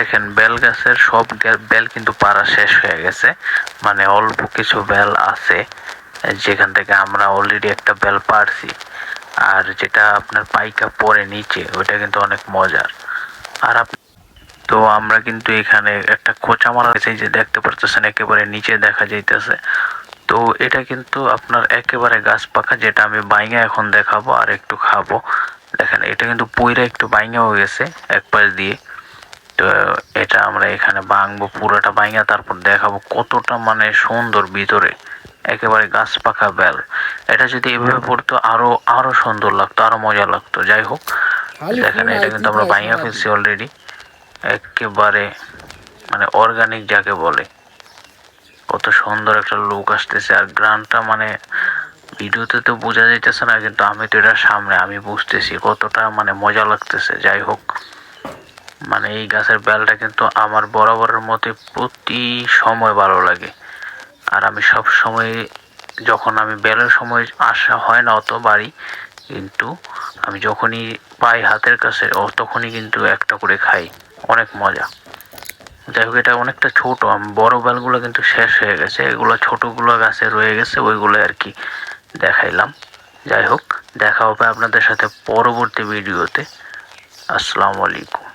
দেখেন, বেল গাছের সব বেল কিন্তু পাড়া শেষ হয়ে গেছে। মানে অল্প কিছু বেল আছে, যেখান থেকে আমরা অলরেডি একটা বেল পারছি আর যেটা আপনার পাইকা পরে নিচে, ওইটা কিন্তু অনেক মজার। আর তো আমরা কিন্তু এখানে একটা খোঁচা মারা এই যে দেখতে পারতেছেন, একেবারে নিচে দেখা যাইতেছে। তো এটা কিন্তু আপনার একেবারে গাছ পাকা যেটা আমি বাইঙা এখন দেখাবো আর একটু খাব। দেখেন, এটা কিন্তু পইরা একটু বাইঙা হয়ে গেছে, এক পাশ দিয়ে। আমরা এখানে ভাঙবো পুরোটা ভাঙা তারপর দেখাবো কতটা মানে সুন্দর ভিতরে। একেবারে গাছ পাকা বেল। এটা যদি এভাবে পড়তো আরও আরও সুন্দর লাগতো আরও মজা লাগতো। যাই হোক দেখেন এটা কিন্তু আমরা ভাঙা ফেলছি অলরেডি একেবারে মানে অর্গানিক যাকে বলে। কত সুন্দর একটা লুক আসতেছে আর গ্রানটা মানে ভিডিওতে তো বোঝা যাইতেছে না কিন্তু আমি তো এটা সামনে আমি বুঝতেছি কতটা মানে মজা লাগতেছে। যাই হোক। মানে এই গাছের বেলটা কিন্তু আমার বরাবরের মতে প্রতি সময় ভালো লাগে। আর আমি সব সময় যখন আমি বেলের সময় আসা হয় না অত বাড়ি, কিন্তু আমি যখনই পাই হাতের কাছে, ও তখনই কিন্তু একটা করে খাই। অনেক মজা। যাই হোক, এটা অনেকটা ছোটো। বড় বেলগুলো কিন্তু শেষ হয়ে গেছে। এগুলো ছোটোগুলো গাছে রয়ে গেছে, ওইগুলো আর কি দেখাইলাম। যাই হোক, দেখা হবে আপনাদের সাথে পরবর্তী ভিডিওতে। আসসালামু আলাইকুম।